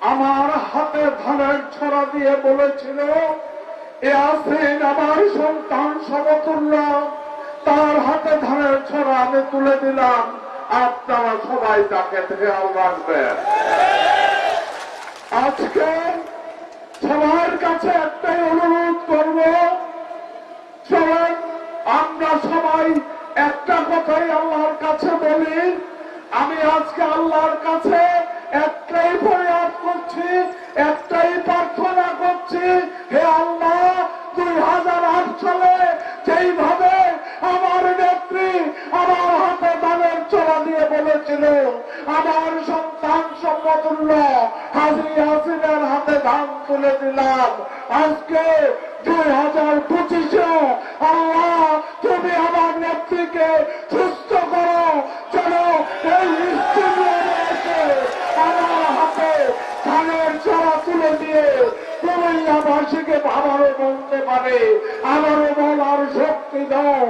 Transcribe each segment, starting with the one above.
আমার হাতে ধানের ছড়া দিয়ে বলেছিল, এ আসেন আমার সন্তান সমতুল্য। তার হাতে ধানের ছড়া আমি তুলে দিলাম। আপনারা সবাই তাকে খেয়াল রাখবেন। আজকে সবার কাছে একটাই অনুরোধ করব, চলেন আমরা সবাই একটা কথাই আল্লাহর কাছে বলি। আমি আজকে আল্লাহর কাছে আমার সন্তান সমতুল্য। হাজি হাসিনার হাতে ধান তুলে দিলাম। আজকে দুই হাজার পঁচিশে আল্লাহ তুমি আমার নেত্রীকে সুস্থ করো যেন এই স্টেডিয়ামে এসে আমার হাতে ধানের চড়া তুলে দিয়ে কুমিল্লাবাসীকে আবারও বলতে পারে আবারও বলার শক্তি দাও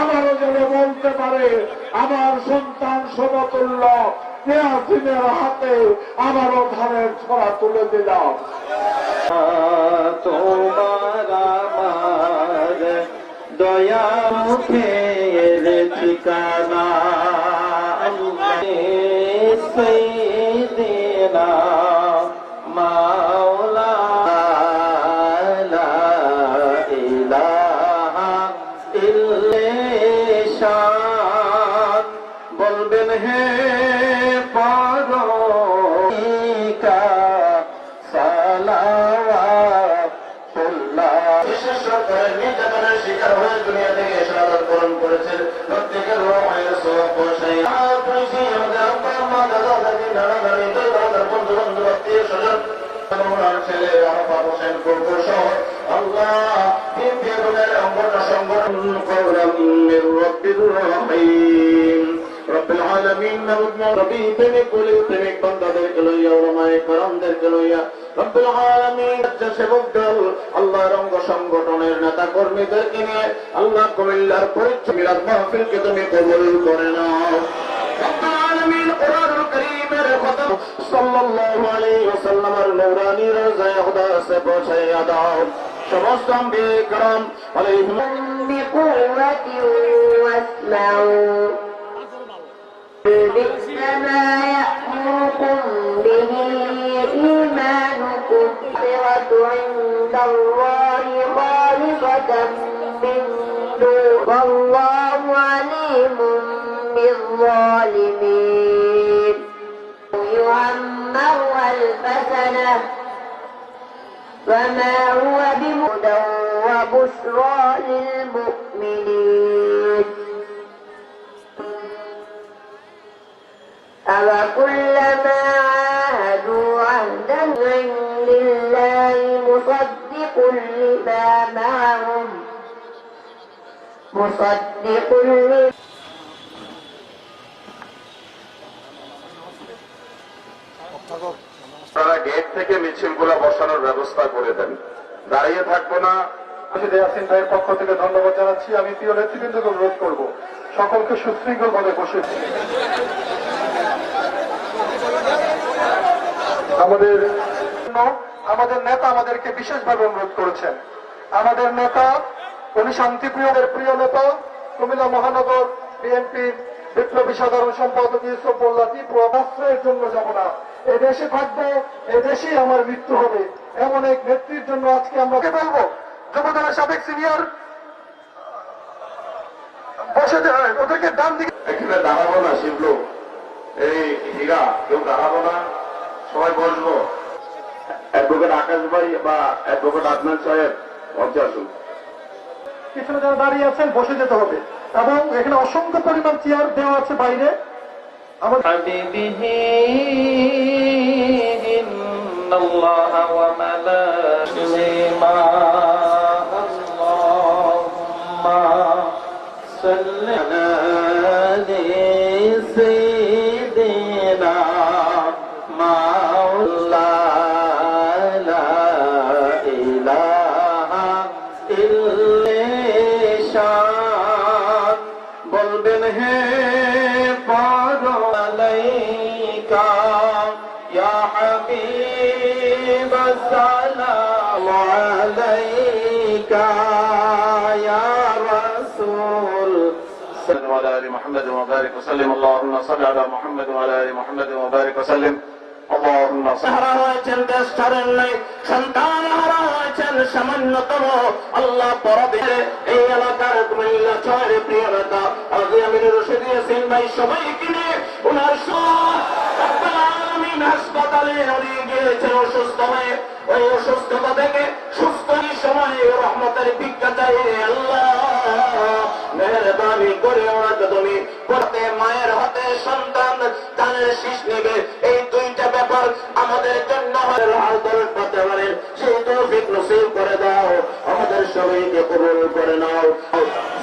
আবারও যেন বলতে পারে, আমার সন্তান সমতুল্য ইয়াসিনের হাতে আবারও ধানের ছড়া তুলে দিলাম। তোমার আমার দয়া মুখের ঠিকানা দুনিয়া থেকে শাহাদাত বরণ করেছেন। প্রত্যেকের রোহের সওয়াব আর আমাদের আব্বা, আম্মা, দাদা, দাদি, নানা, নানি বন্ধু আত্মীয় স্বজন ছেলে আরাফা হোসেন সহ আল্লাহ অঙ্গটা সংগঠন করলাম মির রব্বির রহিম। রব্বিল আলামিন মাহুদনা রবি সমস্ত ওয়াসমাউ سنة فما هو بمدى وبشرى للمؤمنين. أفكلما عاهدوا عهدا عند الله مصدق لما معهم مصدق لما আপনারা গেট থেকে মিছিলগুলো বসানোর ব্যবস্থা করে দেন। দাঁড়িয়ে থাকব না। পক্ষ থেকে ধন্যবাদ জানাচ্ছি। আমি প্রিয় নেতৃবৃন্দকে অনুরোধ করব, সকলকে বসে। আমাদের আমাদের নেতা আমাদেরকে বিশেষভাবে অনুরোধ করেছেন। আমাদের নেতা, উনি শান্তিপ্রিয়দের প্রিয় নেতা, কুমিল্লা মহানগর বিএনপি বিপ্লবী সাধারণ সম্পাদক ইউসুফ জন্য যাব না। এদেশে থাকব এদেশেই আমার মৃত্যু হবে। এমন এক নেত্রীর জন্য আজকে আমরা বলব? যুবদলের সাবেক সিনিয়র বসে যায় ওদেরকে ডান দিকে এখানে দাঁড়াবো না শিবলু। এই হীরা কেউ দাঁড়াবো না সবাই বসবো। অ্যাডভোকেট আকাশ ভাই বা অ্যাডভোকেট আদনান সাহেব মঞ্চে আসুন। পিছনে যারা দাঁড়িয়ে আছেন বসে যেতে হবে। এবং এখানে অসংখ্য পরিমাণ চেয়ার দেওয়া আছে বাইরে। حبيبه إن الله وملائكته اللهم صل على পারালাইকা ইয়া হাবিব সালাম আলাইকা ইয়া রাসূল وعلى ال محمد وبارك وسلم اللهم صل على محمد وعلى ال محمد وبارك وسلم اللهم صل হারা হয়েছেন দেশ ছাড়েন নাই সন্তান হারা হয়েছেন সামান্যতম আল্লাহ পরবে এই এলাকার কুমিল্লা ছয়ের প্রিয় নেতা আজি আমির রশিদ ইয়াসিন ভাই সবাইকে নিয়ে গিয়েছেন অসুস্থ হয়ে ওই অসুস্থতা থেকে সুস্থ সময়ে রহমতের ভিক্ষা চাই আল্লাহ। মেহরবানি করে ওনাকে তুমি করতে মায়ের হাতে সন্তান, তানের শীষ নেবে। এই দুইটা ব্যাপার আমাদের জন্য হাল করতে পারেন সেই তৌফিক নসিব করে দাও। আমাদের সবাইকে কবুল করে নাও।